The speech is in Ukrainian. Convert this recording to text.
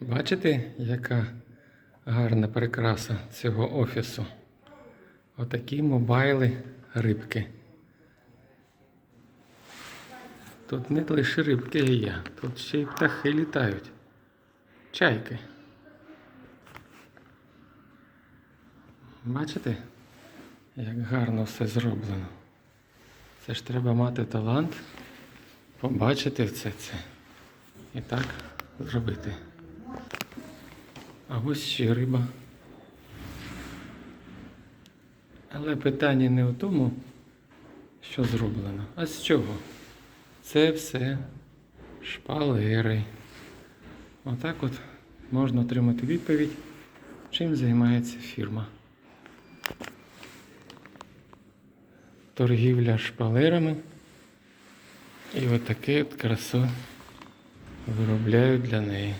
Бачите, яка гарна прикраса цього офісу? Отакі мобайли рибки. Тут не лише рибки я, тут ще й птахи літають. Чайки. Бачите, як гарно все зроблено. Це ж треба мати талант, побачити все це і так зробити. А ось ще риба. Але питання не у тому, що зроблено, а з чого? Це все шпалери. Отак от можна отримати відповідь, чим займається фірма. Торгівля шпалерами. І отаке от красу виробляють для неї.